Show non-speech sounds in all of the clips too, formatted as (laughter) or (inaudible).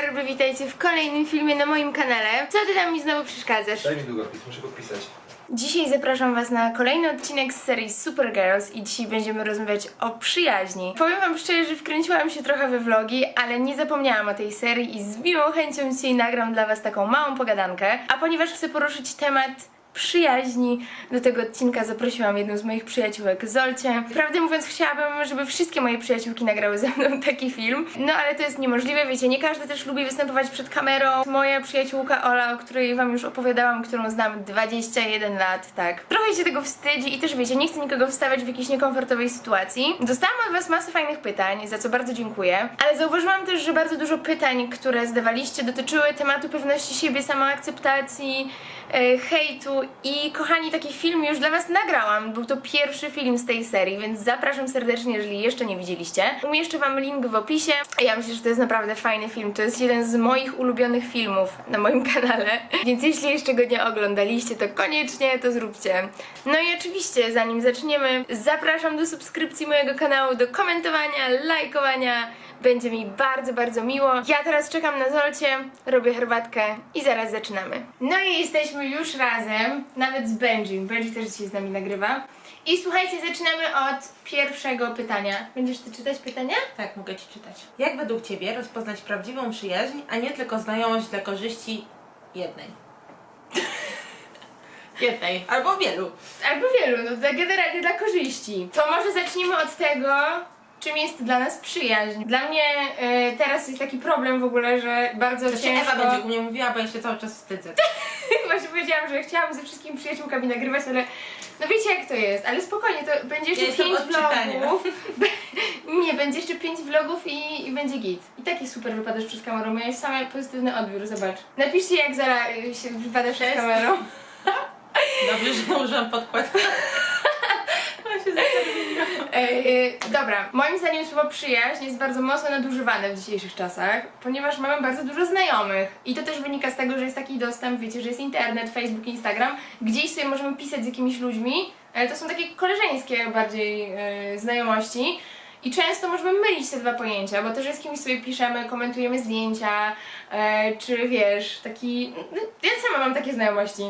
skarby, witajcie w kolejnym filmie na moim kanale. Co ty tam mi znowu przeszkadzasz? Daj mi długopis, muszę podpisać. Dzisiaj zapraszam was na kolejny odcinek z serii Supergirls i dzisiaj będziemy rozmawiać o przyjaźni. Powiem wam szczerze, że wkręciłam się trochę we vlogi, ale nie zapomniałam o tej serii i z miłą chęcią dzisiaj nagram dla was taką małą pogadankę. A ponieważ chcę poruszyć temat przyjaźni. Do tego odcinka zaprosiłam jedną z moich przyjaciółek, Zolcie. Prawdę mówiąc, chciałabym, żeby wszystkie moje przyjaciółki nagrały ze mną (laughs) taki film. No ale to jest niemożliwe, wiecie, nie każdy też lubi występować przed kamerą. Moja przyjaciółka Ola, o której wam już opowiadałam, którą znam 21 lat, tak. Trochę się tego wstydzi i też wiecie, nie chcę nikogo wstawiać w jakiejś niekomfortowej sytuacji. Dostałam od was masę fajnych pytań, za co bardzo dziękuję. Ale zauważyłam też, że bardzo dużo pytań, które zadawaliście, dotyczyły tematu pewności siebie, samoakceptacji, e, hejtu i kochani, taki film już dla Was nagrałam. Był to pierwszy film z tej serii, więc zapraszam serdecznie, jeżeli jeszcze nie widzieliście. Umieszczę Wam link w opisie. Ja myślę, że to jest naprawdę fajny film. To jest jeden z moich ulubionych filmów na moim (laughs) kanale, więc jeśli jeszcze go nie oglądaliście, to koniecznie to zróbcie. No i oczywiście, zanim zaczniemy, zapraszam do subskrypcji mojego kanału, do komentowania, lajkowania. Będzie mi bardzo, bardzo miło. Ja teraz czekam na Zolcie, robię herbatkę i zaraz zaczynamy. No i jesteśmy już razem, nawet z Benji. Benji też dzisiaj z nami nagrywa. I słuchajcie, zaczynamy od pierwszego pytania. Będziesz ty czytać pytania? Tak, mogę Ci czytać. Jak według Ciebie rozpoznać prawdziwą przyjaźń, a nie tylko znajomość dla korzyści jednej? (laughs) jednej. Albo wielu. Albo wielu, no to generalnie dla korzyści. To może zacznijmy od tego, czym jest dla nas przyjaźń. Dla mnie e, teraz jest taki problem w ogóle, że bardzo To się ciężko... Ewa będzie u mnie mówiła, bo ja się cały czas wstydzę. (laughs) Właśnie powiedziałam, że chciałam ze wszystkimi przyjaciółkami nagrywać, ale no wiecie jak to jest, ale spokojnie, to będzie jeszcze jestem pięć vlogów. (laughs) Nie, będzie jeszcze pięć vlogów i, i będzie git. I taki super wypadasz przed kamerą, miałeś same pozytywny odbiór, zobacz. Napiszcie jak Zara y, się wypada przed Cześć. kamerą. (laughs) Dobrze, że użyłam podkład. Ej, y, dobra, moim zdaniem słowo przyjaźń jest bardzo mocno nadużywane w dzisiejszych czasach, ponieważ mamy bardzo dużo znajomych. I to też wynika z tego, że jest taki dostęp, wiecie, że jest internet, Facebook, Instagram, gdzieś sobie możemy pisać z jakimiś ludźmi, ale to są takie koleżeńskie bardziej y, znajomości. I często możemy mylić te dwa pojęcia, bo to, że z kimś sobie piszemy, komentujemy zdjęcia, e, czy wiesz, taki. no, Ja sama mam takie znajomości.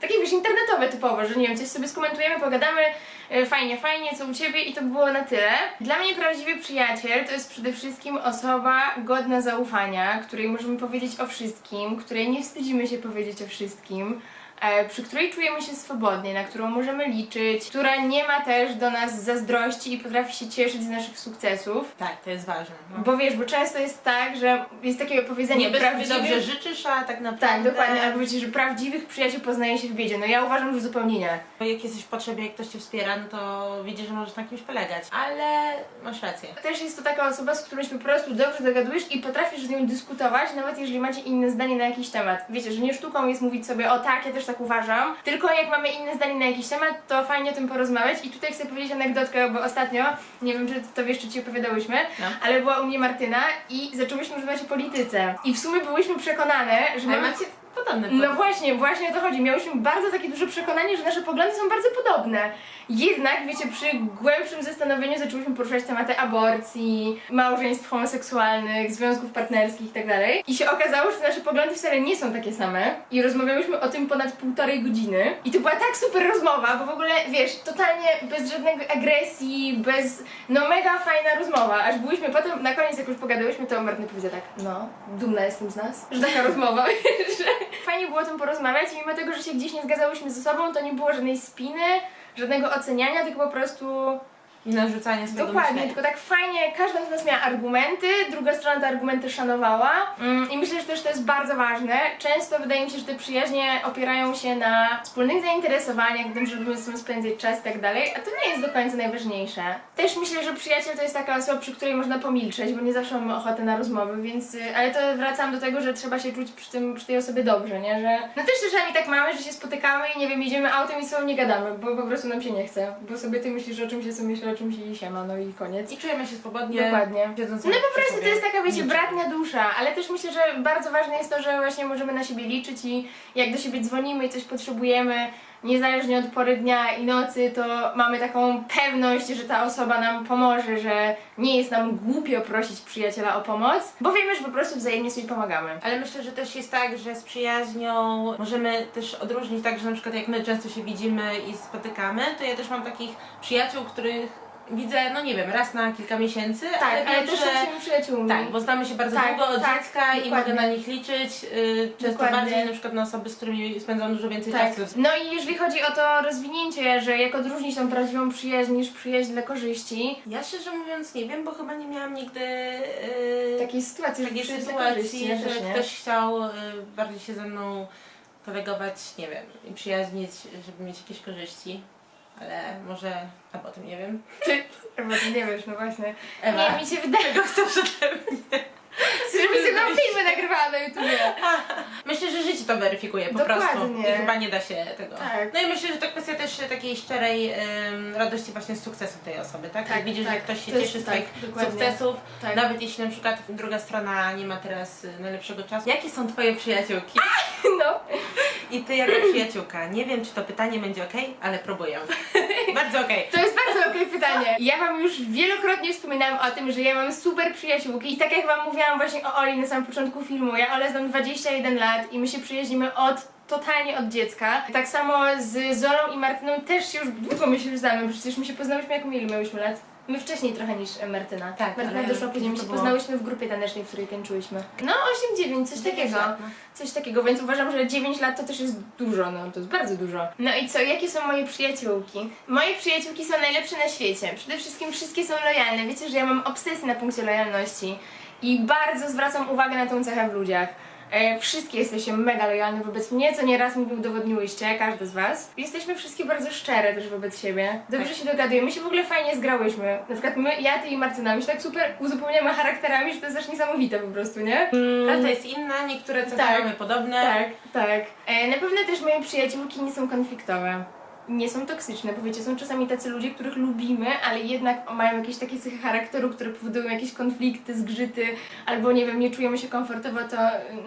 Takie wiesz, internetowe typowo, że nie wiem, coś sobie skomentujemy, pogadamy, e, fajnie, fajnie, co u ciebie i to by było na tyle. Dla mnie prawdziwy przyjaciel to jest przede wszystkim osoba godna zaufania, której możemy powiedzieć o wszystkim, której nie wstydzimy się powiedzieć o wszystkim. E, Przy której czujemy się swobodnie, na którą możemy liczyć, która nie ma też do nas zazdrości i potrafi się cieszyć z naszych sukcesów. Tak, to jest ważne. No. Bo wiesz, bo często jest tak, że jest takie powiedzenie Nie bez prawdziwych... dobrze życzysz, a tak naprawdę... Tak, dokładnie, albo wiecie, że prawdziwych przyjaciół poznaje się w biedzie. No ja uważam, że zupełnie nie. Jak jesteś w potrzebie, jak ktoś Cię wspiera, no to widzisz, że możesz na kimś polegać. Ale masz rację. Też jest to taka osoba, z którą się po prostu dobrze dogadujesz i potrafisz z nią dyskutować, nawet jeżeli macie inne zdanie na jakiś temat. Wiecie, że nie sztuką jest mówić sobie, o tak, ja też tak uważam, tylko jak mamy inne zdanie na jakiś temat, to fajnie o tym porozmawiać. I tutaj chcę powiedzieć anegdotkę, bo ostatnio, nie wiem, czy to wiesz, czy ci opowiadałyśmy, No. ale była u mnie Martyna i zaczęłyśmy rozmawiać o polityce. I w sumie byłyśmy przekonane, że mamy... macie podobne No właśnie, właśnie o to chodzi. Miałyśmy bardzo takie duże przekonanie, że nasze poglądy są bardzo podobne. Jednak, wiecie, przy głębszym zastanowieniu zaczęłyśmy poruszać tematy aborcji, małżeństw homoseksualnych, związków partnerskich itd. I się okazało, że nasze poglądy wcale nie są takie same. I rozmawiałyśmy o tym ponad półtorej godziny. I to była tak super rozmowa, bo w ogóle, wiesz, totalnie bez żadnej agresji, bez... No mega fajna rozmowa. Aż byliśmy potem, na koniec jak już pogadałyśmy, to Martyna powiedziała tak, no, dumna jestem z nas, że taka rozmowa, (laughs) że fajnie było o tym porozmawiać i mimo tego, że się gdzieś nie zgadzałyśmy ze sobą, to nie było żadnej spiny, żadnego oceniania, tylko po prostu I narzucanie swojego dokładnie, tylko tak fajnie, każda z nas miała argumenty, druga strona te argumenty szanowała mm, i myślę, że też to jest bardzo ważne. Często wydaje mi się, że te przyjaźnie opierają się na wspólnych zainteresowaniach, tym, że lubimy sobą spędzać czas i tak dalej, a to nie jest do końca najważniejsze. Też myślę, że przyjaciel to jest taka osoba, przy której można pomilczeć, bo nie zawsze mamy ochotę na rozmowy, więc, y, ale to wracam do tego, że trzeba się czuć przy, tym, przy tej osobie dobrze, nie, że no też czasami tak mamy, że się spotykamy i nie wiem, jedziemy autem i z sobą nie gadamy, bo po prostu nam się nie chce, bo sobie ty myślisz o czymś, ja sobie myślę o czymś i siema, no i koniec. I czujemy się swobodnie. Dokładnie. siedząc No po prostu to sobie. jest taka, wiecie, bratnia dusza, ale też myślę, że bardzo ważne jest to, że właśnie możemy na siebie liczyć i jak do siebie dzwonimy i coś potrzebujemy, niezależnie od pory dnia i nocy, to mamy taką pewność, że ta osoba nam pomoże, że nie jest nam głupio prosić przyjaciela o pomoc, bo wiemy, że po prostu wzajemnie sobie pomagamy. Ale myślę, że też jest tak, że z przyjaźnią możemy też odróżnić tak, że na przykład jak my często się widzimy i spotykamy, to ja też mam takich przyjaciół, których widzę, no nie wiem, raz na kilka miesięcy, Tak, ale, ale wiem, też że... są przyjaciółmi. Tak, bo znamy się bardzo Tak, długo od tak, dziecka i dokładnie. mogę na nich liczyć. Yy, często Dokładnie. bardziej na przykład na osoby, z którymi spędzam dużo więcej Tak. czasu. No i jeżeli chodzi o to rozwinięcie, że jak odróżnić tą prawdziwą przyjaźń niż przyjaźń dla korzyści, Ja szczerze mówiąc nie wiem, bo chyba nie miałam nigdy yy, takiej sytuacji, że takiej przyjaźń dla korzyści, sytuacji, że nie. ktoś chciał y, bardziej się ze mną kolegować, nie wiem, i przyjaźnić, żeby mieć jakieś korzyści. Ale może, albo o tym nie wiem. Ty, Ewa, ty nie wiesz, no właśnie. Ewa, Nie, mi się wydaje, Czego chcesz ode mnie? Żeby sobie tam filmy nagrywała na YouTubie. (laughs) Myślę, że życie to weryfikuje po Dokładnie. prostu. I chyba nie da się tego. Tak. No i myślę, że to kwestia też takiej szczerej em, radości właśnie z sukcesu tej osoby, tak? Tak, Jak widzisz, tak. że ktoś się To jest cieszy z tak, twoich dokładnie. sukcesów, Tak. nawet jeśli na przykład druga strona nie ma teraz y, najlepszego czasu. Jakie są twoje przyjaciółki? (laughs) No. I ty jako przyjaciółka. Nie wiem, czy to pytanie będzie ok, ale próbuję. (laughs) Bardzo okej. To jest bardzo okej pytanie. Ja wam już wielokrotnie wspominałam o tym, że ja mam super przyjaciółki i tak jak wam mówiłam właśnie o Oli na samym początku filmu, ja Olę znam 21 lat i my się przyjaźnimy od totalnie od dziecka. Tak samo z Zolą i Martyną też się już długo my się już znamy, przecież my się poznałyśmy jak ile miałyśmy lat? My wcześniej trochę niż e, Martyna. Tak, Martyna ale doszła później, my to się było- poznałyśmy w grupie tanecznej, w której tańczyłyśmy. No 8-9, coś takiego. lat, no. Coś takiego, więc uważam, że 9 lat to też jest dużo, no to jest bardzo dużo. No i co, jakie są moje przyjaciółki? Moje przyjaciółki są najlepsze na świecie. Przede wszystkim wszystkie są lojalne. Wiecie, że ja mam obsesję na punkcie lojalności i bardzo zwracam uwagę na tą cechę w ludziach. E, wszystkie jesteście mega lojalne wobec mnie, co nieraz mi udowodniłyście, każdy z was. Jesteśmy wszystkie bardzo szczere też wobec siebie. Dobrze się dogadujemy, my się w ogóle fajnie zgrałyśmy. Na przykład my, ja, ty i Martyna, my się tak super uzupełniamy charakterami, że to jest aż niesamowite po prostu, nie? Każda jest inna, niektóre cechy Tak. mamy podobne. Tak, tak. E, na pewno też moje przyjaciółki nie są konfliktowe. Nie są toksyczne, bo wiecie, są czasami tacy ludzie, których lubimy, ale jednak mają jakieś takie cechy charakteru, które powodują jakieś konflikty, zgrzyty, albo nie wiem, nie czujemy się komfortowo, to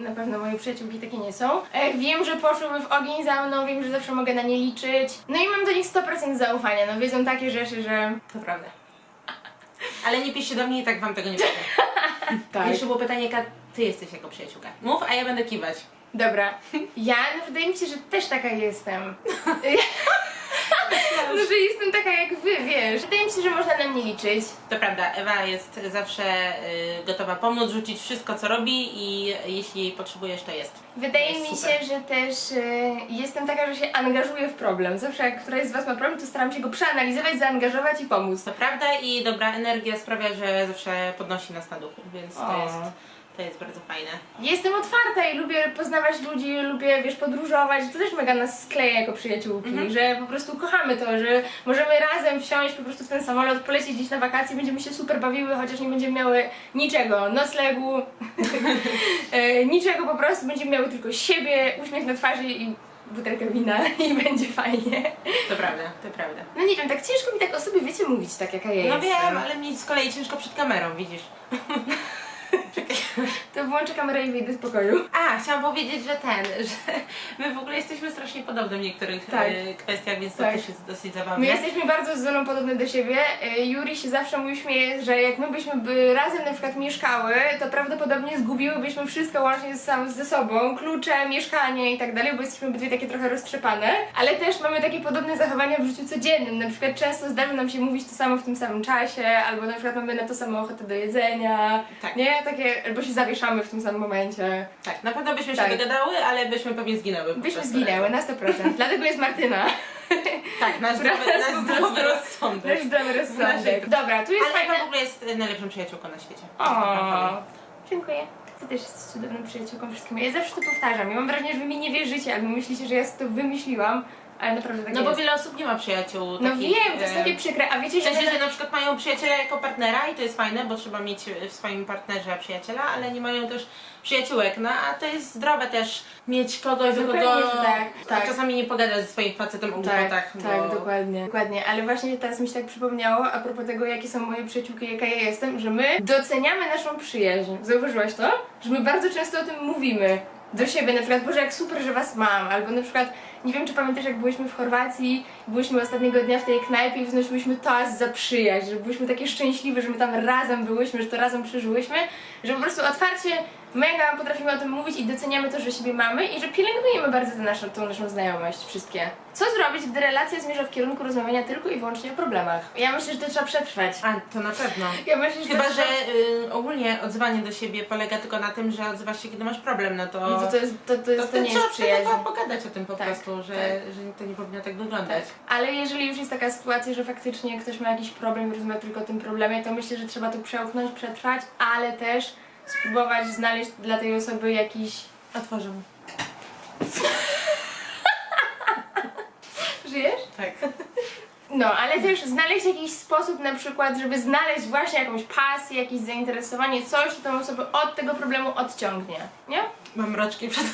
na pewno moje przyjaciółki takie nie są. E, wiem, że poszłyby w ogień za mną, wiem, że zawsze mogę na nie liczyć. No i mam do nich 100% zaufania, no wiedzą takie rzeczy, że... To prawda. Ale nie piszcie do mnie i tak wam tego nie powiem. (laughs) Tak. Jeszcze było pytanie, jaka ty jesteś jako przyjaciółka. Mów, a ja będę kiwać. Dobra. Ja, no wydaje mi się, że też taka jestem. (laughs) Że jestem taka jak wy, wiesz. Wydaje mi się, że można na mnie liczyć. To prawda, Ewa jest zawsze y, gotowa pomóc, rzucić wszystko, co robi i jeśli jej potrzebujesz, to jest. Wydaje mi jest super. się, że też y, jestem taka, że się angażuję w problem. Zawsze jak któraś z was ma problem, to staram się go przeanalizować, zaangażować i pomóc. To prawda i dobra energia sprawia, że zawsze podnosi nas na duchu, więc to O. jest, to jest bardzo fajne. Jestem otwarta i lubię poznawać ludzi, lubię, wiesz, podróżować. To też mega nas skleja jako przyjaciółki, Mhm. że po prostu kochamy to, że możemy razem wsiąść po prostu w ten samolot, polecieć gdzieś na wakacje, będziemy się super bawiły, chociaż nie będziemy miały niczego, noclegu, (laughs) e, niczego po prostu, będziemy miały tylko siebie, uśmiech na twarzy i butelkę wina (laughs) i będzie fajnie. To prawda, to prawda. No nie wiem, tak ciężko mi tak o sobie, wiecie, mówić tak jaka ja No jestem. wiem, ale mi z kolei ciężko przed kamerą, widzisz. (laughs) (laughs) To włączę kamerę i wyjdę z pokoju. A, chciałam powiedzieć, że ten, (laughs) że my w ogóle jesteśmy strasznie podobne w niektórych Tak. e, kwestiach, więc to Tak. też jest dosyć My zabawne. jesteśmy bardzo z Zolą podobne do siebie. E, Juri się zawsze mój śmieje, że jak my byśmy by razem na przykład mieszkały, to prawdopodobnie zgubiłybyśmy wszystko łącznie z, sam, ze sobą, klucze, mieszkanie i tak dalej, bo jesteśmy obydwie takie trochę roztrzepane, ale też mamy takie podobne zachowania w życiu codziennym. Na przykład często zdarza nam się mówić to samo w tym samym czasie, albo na przykład mamy na to samo ochotę do jedzenia, Tak. nie? Takie, albo się zawieszamy w tym samym momencie. Tak, na pewno byśmy Tak. się dogadały, ale byśmy pewnie zginęły. po Byśmy prostu. zginęły na 100%. Dlatego jest Martyna. (laughs) Tak, nasz zdrowy, nas nasz zdrowy prostu- rozsądek. Nasz zdrowy rozsądek. Dobra, tu jest Ale fajne... Ewa w ogóle jest e, najlepszą przyjaciółką na świecie. O, dziękuję. Ty też jesteś cudowną przyjaciółką wszystkim. Ja zawsze to powtarzam. Ja mam wrażenie, że wy mi nie wierzycie, albo myślicie, że ja to wymyśliłam, ale naprawdę tak No bo jest. wiele osób nie ma przyjaciół No takich, wiem, to jest e, takie przykre, a wiecie, W że... sensie, że na przykład mają przyjaciela jako partnera i to jest fajne, bo trzeba mieć w swoim partnerze przyjaciela, ale nie mają też przyjaciółek. No a to jest zdrowe też mieć kogoś, do No kogo pewnie, że tak, tak. a czasami nie pogadasz ze swoim facetem o Tak, głupotach. tak, bo... dokładnie. Dokładnie, ale właśnie teraz mi się tak przypomniało, a propos tego, jakie są moje przyjaciółki, jaka ja jestem, że my doceniamy naszą przyjaźń. Zauważyłaś to? Że my bardzo często o tym mówimy. do siebie, na przykład, Boże, jak super, że was mam, albo na przykład, nie wiem, czy pamiętasz, jak byliśmy w Chorwacji, byliśmy ostatniego dnia w tej knajpie i wznosiłyśmy toast za przyjaźń, że byliśmy takie szczęśliwe, że my tam razem byłyśmy, że to razem przeżyłyśmy, że po prostu otwarcie mega potrafimy o tym mówić i doceniamy to, że siebie mamy i że pielęgnujemy bardzo tę naszą, tą naszą znajomość, wszystkie. Co zrobić, gdy relacja zmierza w kierunku rozmawiania tylko i wyłącznie o problemach? Ja myślę, że to trzeba przetrwać. A, to na pewno. Ja myślę, że Chyba, to że trzeba... y, ogólnie odzywanie do siebie polega tylko na tym, że odzywasz się, kiedy masz problem, no to... No to, to, jest, to, to, to, jest, to nie trzeba jest przyjaźń. po- pogadać o tym po Tak, prostu, że, tak. że to nie powinno tak wyglądać. Ale jeżeli już jest taka sytuacja, że faktycznie ktoś ma jakiś problem i rozmawia tylko o tym problemie, to myślę, że trzeba to przełknąć, przetrwać, ale też spróbować znaleźć dla tej osoby jakiś... Otworzę. (laughs) Żyjesz? Tak. No, ale też znaleźć jakiś sposób na przykład, żeby znaleźć właśnie jakąś pasję, jakieś zainteresowanie, coś, co tą osobę od tego problemu odciągnie, nie? Mam mroczki przed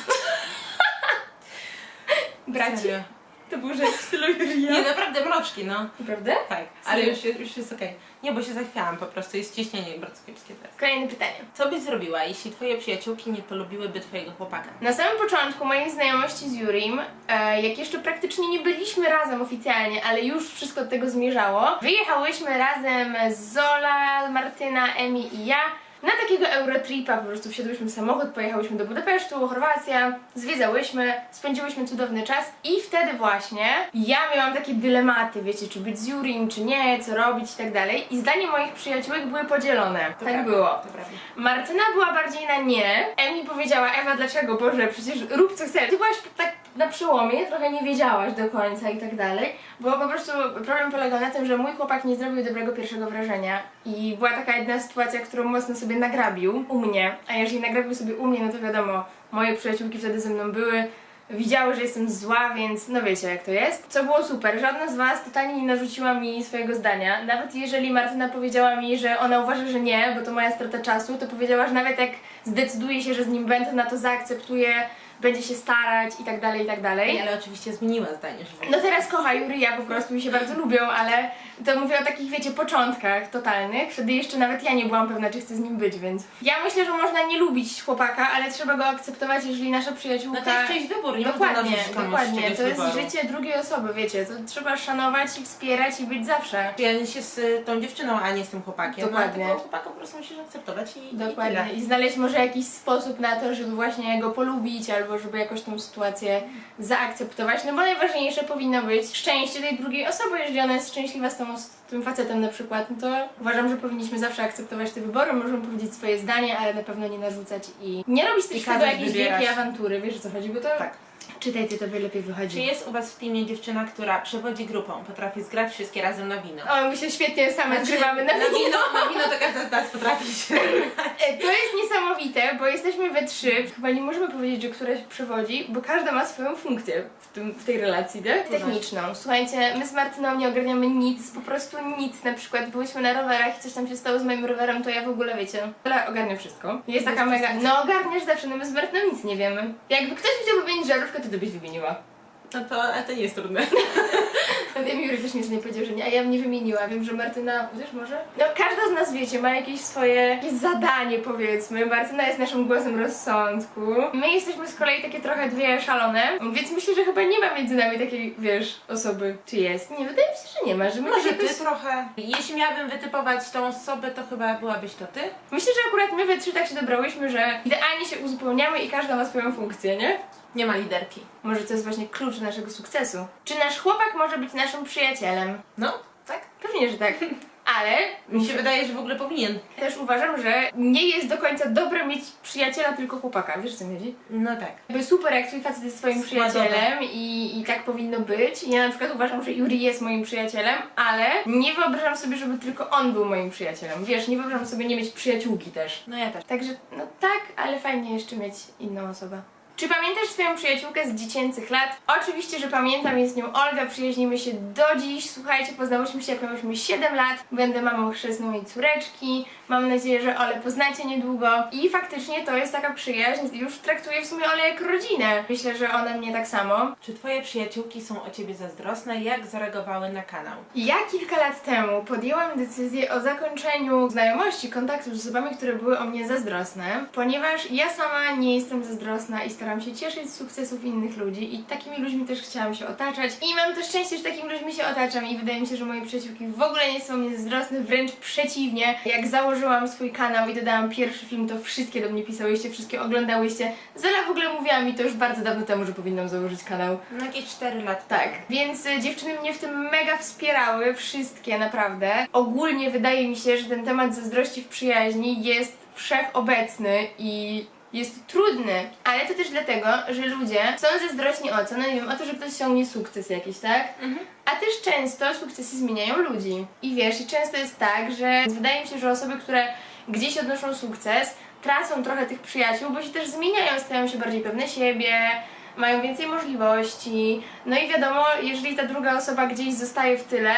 Braci? Serio. To był rzecz w stylu już Nie, naprawdę mroczki, no. Naprawdę? Tak, ale już, jest- już jest okej. Nie, bo się zachwiałam po prostu, jest ciśnienie bardzo kiepskie teraz. Kolejne pytanie. Co byś zrobiła, jeśli twoje przyjaciółki nie polubiłyby twojego chłopaka? Na samym początku mojej znajomości z Jurim, e, jak jeszcze praktycznie nie byliśmy razem oficjalnie, ale już wszystko do tego zmierzało, wyjechałyśmy razem Zola, Martyna, Emi i ja na takiego Eurotripa, po prostu wsiadłyśmy w samochód, pojechałyśmy do Budapesztu, Chorwacja, zwiedzałyśmy, spędziłyśmy cudowny czas i wtedy właśnie ja miałam takie dylematy, wiecie, czy być z Jurim, czy nie, co robić i tak dalej i zdanie moich przyjaciółek były podzielone. To tak prawda, było. To prawda. Martyna była bardziej na nie. Emi powiedziała, Ewa, dlaczego? Boże, przecież rób co chcesz. Ty byłaś tak na przełomie, trochę nie wiedziałaś do końca i tak dalej, bo po prostu problem polegał na tym, że mój chłopak nie zrobił dobrego pierwszego wrażenia i była taka jedna sytuacja, którą mocno sobie nagrabił u mnie, a jeżeli nagrabił sobie u mnie, no to wiadomo, moje przyjaciółki wtedy ze mną były, widziały, że jestem zła, więc no wiecie jak to jest. Co było super, żadna z was totalnie nie narzuciła mi swojego zdania. Nawet jeżeli Martyna powiedziała mi, że ona uważa, że nie, bo to moja strata czasu, to powiedziała, że nawet jak zdecyduje się, że z nim będę, na to zaakceptuje, będzie się starać i tak dalej, i tak dalej. Ej, ale oczywiście zmieniła zdanie, że No teraz kocha Juryja, po prostu mi się bardzo lubią, ale to mówię o takich, wiecie, początkach totalnych. Wtedy jeszcze nawet ja nie byłam pewna, czy chcę z nim być, więc... Ja myślę, że można nie lubić chłopaka, ale trzeba go akceptować, jeżeli nasza przyjaciółka... No to jest czyjś wybór, nie Dokładnie, można narzucić komuś dokładnie. czegoś To jest wyboru. życie drugiej osoby, wiecie. To trzeba szanować i wspierać i być zawsze. Ja się z tą dziewczyną, a nie z tym chłopakiem. Dokładnie. No, a tego chłopaka po prostu musisz akceptować i, i Dokładnie. tyle. I znaleźć może jakiś sposób na to, żeby właśnie go polubić, albo żeby jakoś tą sytuację zaakceptować. No bo najważniejsze powinno być szczęście tej drugiej osoby. Jeżeli ona jest szczęśliwa z, tą, z tym facetem na przykład, no to uważam, że powinniśmy zawsze akceptować te wybory. Możemy powiedzieć swoje zdanie, ale na pewno nie narzucać i nie robić też tego jakiejś wielkiej awantury. Wiesz o co chodzi? Bo to Tak. Czytaj, ty tobie lepiej Czy wychodzi. jest u was w teamie dziewczyna, która przewodzi grupą, potrafi zgrać wszystkie razem na wino? O, my się świetnie same Znaczy, zgrywamy na na wino. Na wino to każda z nas potrafi się. E, To jest niesamowite, bo jesteśmy we trzy. Chyba nie możemy powiedzieć, że któraś przewodzi, bo każda ma swoją funkcję w, tym, w tej relacji, tak? Techniczną. Słuchajcie, my z Martyną nie ogarniamy nic, po prostu nic. Na przykład byłyśmy na rowerach i coś tam się stało z moim rowerem, to ja w ogóle wiecie, ale ogarniam wszystko. Jest taka mega. No ogarniasz zawsze, no my z Martyną nic nie wiemy. Jakby ktoś chciał wymienić żarówkę, to ty byś wymieniła. No to, ale to nie jest trudne. (laughs) No wiem, Jury też nic nie powiedział, że nie, a ja bym nie wymieniła. Wiem, że Martyna, wiesz może? No każda z nas, wiecie, ma jakieś swoje jakieś zadanie, powiedzmy. Martyna jest naszym głosem rozsądku. My jesteśmy z kolei takie trochę dwie szalone, więc myślę, że chyba nie ma między nami takiej, wiesz, osoby. Czy jest? Nie, wydaje mi się, że nie ma, że my Może tak ty jakoś... trochę. Jeśli miałabym wytypować tą osobę, to chyba byłabyś to ty. Myślę, że akurat my we trzy tak się dobrałyśmy, że idealnie się uzupełniamy i każda ma swoją funkcję, nie? Nie ma liderki. Może to jest właśnie klucz do naszego sukcesu. Czy nasz chłopak może być naszym przyjacielem? No, tak. Pewnie, że tak. (laughs) Ale Mi się wydaje, że w ogóle powinien. Też uważam, że nie jest do końca dobre mieć przyjaciela, tylko chłopaka. Wiesz, co mi chodzi? No tak. Jakby super, jak twój facet jest Składowe. przyjacielem i, i tak powinno być. Ja na przykład uważam, że Yuri jest moim przyjacielem, ale nie wyobrażam sobie, żeby tylko on był moim przyjacielem. Wiesz, nie wyobrażam sobie nie mieć przyjaciółki też. No ja też. Także, no tak, ale fajnie jeszcze mieć inną osobę. Czy pamiętasz swoją przyjaciółkę z dziecięcych lat? Oczywiście, że pamiętam, jest nią Olga, przyjaźnimy się do dziś. Słuchajcie, poznałyśmy się jak miałyśmy 7 lat. Będę mamą chrzestną jej córeczki. Mam nadzieję, że Ole poznacie niedługo. I faktycznie to jest taka przyjaźń, już traktuję w sumie Ole jak rodzinę. Myślę, że ona mnie tak samo. Czy twoje przyjaciółki są o ciebie zazdrosne? Jak zareagowały na kanał? Ja kilka lat temu podjęłam decyzję o zakończeniu znajomości, kontaktów z osobami, które były o mnie zazdrosne, ponieważ ja sama nie jestem zazdrosna i staram się cieszyć z sukcesów innych ludzi i takimi ludźmi też chciałam się otaczać. I mam to szczęście, że takimi ludźmi się otaczam i wydaje mi się, że moje przyjaciółki w ogóle nie są mnie zazdrosne, wręcz przeciwnie. Jak założyłam swój kanał i dodałam pierwszy film, to wszystkie do mnie pisałyście, wszystkie oglądałyście. Zela w ogóle mówiła mi to już bardzo dawno temu, że powinnam założyć kanał. No jakieś 4 lata. Tak, więc y, dziewczyny mnie w tym mega wspierały, wszystkie naprawdę. Ogólnie wydaje mi się, że ten temat zazdrości w przyjaźni jest wszechobecny i jest trudny, ale to też dlatego, że ludzie są zazdrośni o co? No nie wiem, o to, że ktoś osiągnie sukces jakiś, tak? Mhm. A też często sukcesy zmieniają ludzi. I wiesz, i często jest tak, że wydaje mi się, że osoby, które gdzieś odnoszą sukces, tracą trochę tych przyjaciół, bo się też zmieniają, stają się bardziej pewne siebie, mają więcej możliwości. No i wiadomo, jeżeli ta druga osoba gdzieś zostaje w tyle,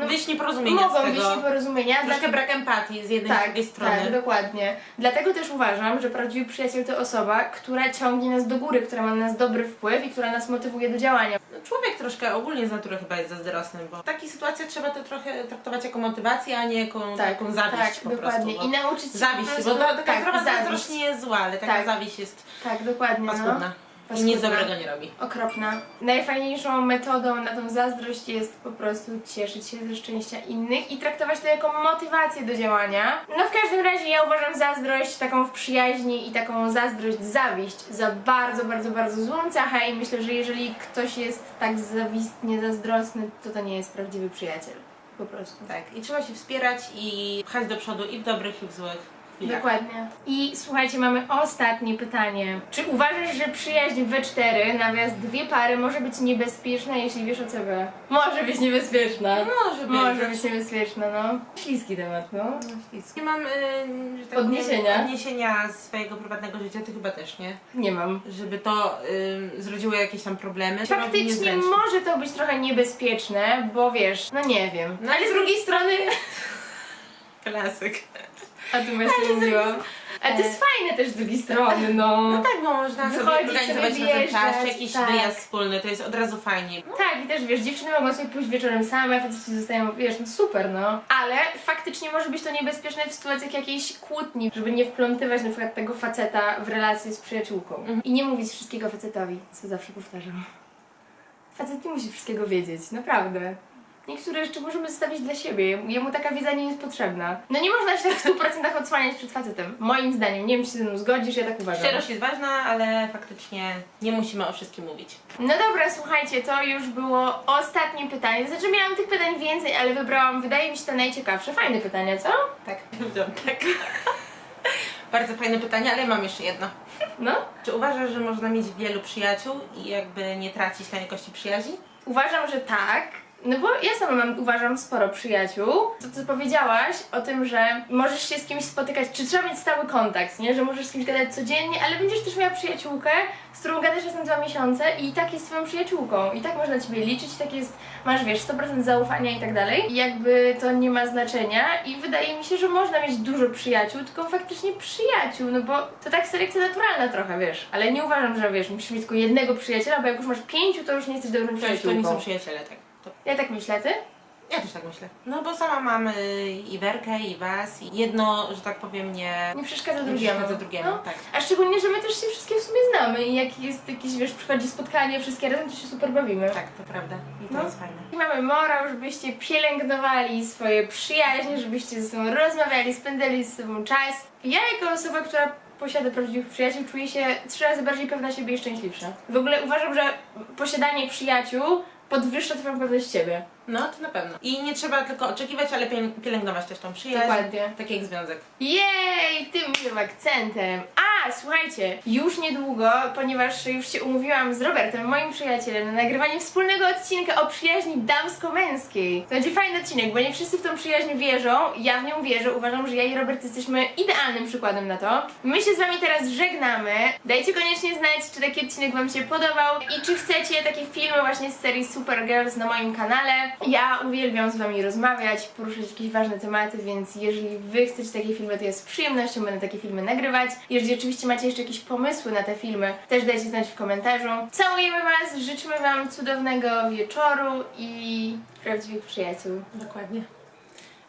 no, Wyjść nieporozumienia mogą z tego. nieporozumienia. Troszkę dlatego- brak empatii z jednej i z tak, drugiej strony. tak, dokładnie. Dlatego też uważam, że prawdziwy przyjaciel to osoba, która ciągnie nas do góry, która ma na nas dobry wpływ i która nas motywuje do działania. No, Człowiek troszkę ogólnie z natury chyba jest zazdrosny, bo w takich sytuacjach trzeba to trochę traktować jako motywację, a nie jako taką zawiść tak, po dokładnie. prostu. I Bo nauczyć się zawiść, po bo prostu, to, taka tak, zdrowa zawiść. zazdrość nie jest zła, ale taka Tak. zawiść jest Tak, dokładnie. paskudna. I nic Paskudna. dobrego nie robi. Okropna. Najfajniejszą metodą na tą zazdrość jest po prostu cieszyć się ze szczęścia innych i traktować to jako motywację do działania. No w każdym razie ja uważam zazdrość taką w przyjaźni i taką zazdrość, zawiść za bardzo, bardzo, bardzo złą cechę i myślę, że jeżeli ktoś jest tak zawistnie zazdrosny, to to nie jest prawdziwy przyjaciel. Po prostu. Tak, i trzeba się wspierać i pchać do przodu i w dobrych, i w złych. Dokładnie. I słuchajcie, mamy ostatnie pytanie. Czy uważasz, że przyjaźń we cztery, nawias dwie pary, może być niebezpieczna, jeśli wiesz o co? Może być niebezpieczna. Może być. Może być niebezpieczna, no. Śliski temat, no. Nie mam y, że tak Odniesienia? Powiem, odniesienia z swojego prywatnego życia, ty chyba też nie. Nie mam. Żeby to y, zrodziło jakieś tam problemy. to robi Faktycznie niezręcznie. może to być trochę niebezpieczne, bo wiesz, no nie wiem. No ale i z drugiej strony... (laughs) Klasyk. A tu właśnie mówiłam. A to jest fajne też z drugiej strony, no. No tak, bo można sobie Wychodzić, organizować sobie razem czas, czy jakiś tak. wyjazd wspólny, to jest od razu fajnie. Tak, i też wiesz, dziewczyny mogą sobie pójść wieczorem same, faceci zostają, wiesz, no super, no. Ale faktycznie może być to niebezpieczne w sytuacjach jakiejś kłótni, żeby nie wplątywać na przykład tego faceta w relację z przyjaciółką. I nie mówić wszystkiego facetowi, co zawsze powtarzam. Facet nie musi wszystkiego wiedzieć, naprawdę. Niektóre rzeczy możemy zostawić dla siebie, jemu taka wiedza nie jest potrzebna. No nie można się tak w 100% odsłaniać przed facetem. Moim zdaniem, nie wiem czy się ze mną zgodzisz, ja tak uważam. Szczerość jest ważna, ale faktycznie nie musimy o wszystkim mówić. No dobra, słuchajcie, to już było ostatnie pytanie. Znaczy miałam tych pytań więcej, ale wybrałam, wydaje mi się to najciekawsze. Fajne pytania, co? Tak, (laughs) tak. (laughs) Bardzo fajne pytanie, ale ja mam jeszcze jedno. No. Czy uważasz, że można mieć wielu przyjaciół i jakby nie tracić na jakości przyjaźni? Uważam, że tak. No bo ja sama mam, uważam, sporo przyjaciół. To, co powiedziałaś o tym, że możesz się z kimś spotykać, czy trzeba mieć stały kontakt, nie? Że możesz z kimś gadać codziennie, ale będziesz też miała przyjaciółkę, z którą gadasz raz na dwa miesiące i tak jest twoją przyjaciółką. I tak można na ciebie liczyć, tak jest, masz, wiesz, 100% zaufania i tak dalej. I jakby to nie ma znaczenia i wydaje mi się, że można mieć dużo przyjaciół, tylko faktycznie przyjaciół, no bo to tak selekcja naturalna trochę, wiesz. Ale nie uważam, że wiesz, musisz mieć tylko jednego przyjaciela, bo jak już masz pięciu, to już nie jesteś dobrym już to nie są przyjaciele, tak. Ja tak myślę, ty? ja też tak myślę. No bo sama mam y, i Werkę, i Was, i jedno, że tak powiem, nie, Nie przeszkadza drugiemu. przeszkadza drugiemu. No. Tak. A szczególnie, że my też się wszystkie w sumie znamy i jak jest jakieś, wiesz, przychodzi spotkanie, wszystkie razem, to się super bawimy. tak, to prawda. I to No. jest fajne. I mamy morał, żebyście pielęgnowali swoje przyjaźnie, żebyście ze sobą rozmawiali, spędzali ze sobą czas. Ja jako osoba, która posiada prawdziwych przyjaciół, czuję się trzy razy bardziej pewna siebie i szczęśliwsza. W ogóle uważam, że posiadanie przyjaciół podwyższa twoją pewność siebie. No, to na pewno. I nie trzeba tylko oczekiwać, ale piel- pielęgnować też tą przyjaźń. Dokładnie. Tak jak związek. Jej, tym miłym akcentem. A, słuchajcie, już niedługo, ponieważ już się umówiłam z Robertem, moim przyjacielem, na nagrywanie wspólnego odcinka o przyjaźni damsko-męskiej. To będzie fajny odcinek, bo nie wszyscy w tą przyjaźń wierzą. Ja w nią wierzę, uważam, że ja i Robert jesteśmy idealnym przykładem na to. My się z wami teraz żegnamy. Dajcie koniecznie znać, czy taki odcinek wam się podobał i czy chcecie takie filmy właśnie z serii Super Girls na moim kanale. Ja uwielbiam z wami rozmawiać, poruszać jakieś ważne tematy, więc jeżeli wy chcecie takie filmy, to ja z przyjemnością będę takie filmy nagrywać. Jeżeli oczywiście macie jeszcze jakieś pomysły na te filmy, też dajcie znać w komentarzu. Całujemy was, życzymy wam cudownego wieczoru i prawdziwych przyjaciół. Dokładnie.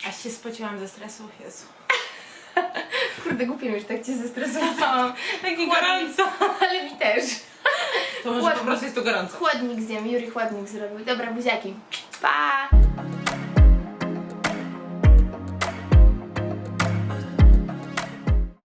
Aż się spociłam ze stresu, Jezu. (laughs) Kurde, głupio mi, że tak cię zestresowałam. Takie Chłodnik. gorąco. (laughs) Ale mi też. To może po prostu jest tu gorąco. Chłodnik zjem, Juri chłodnik zrobił. Dobra, buziaki. Pa!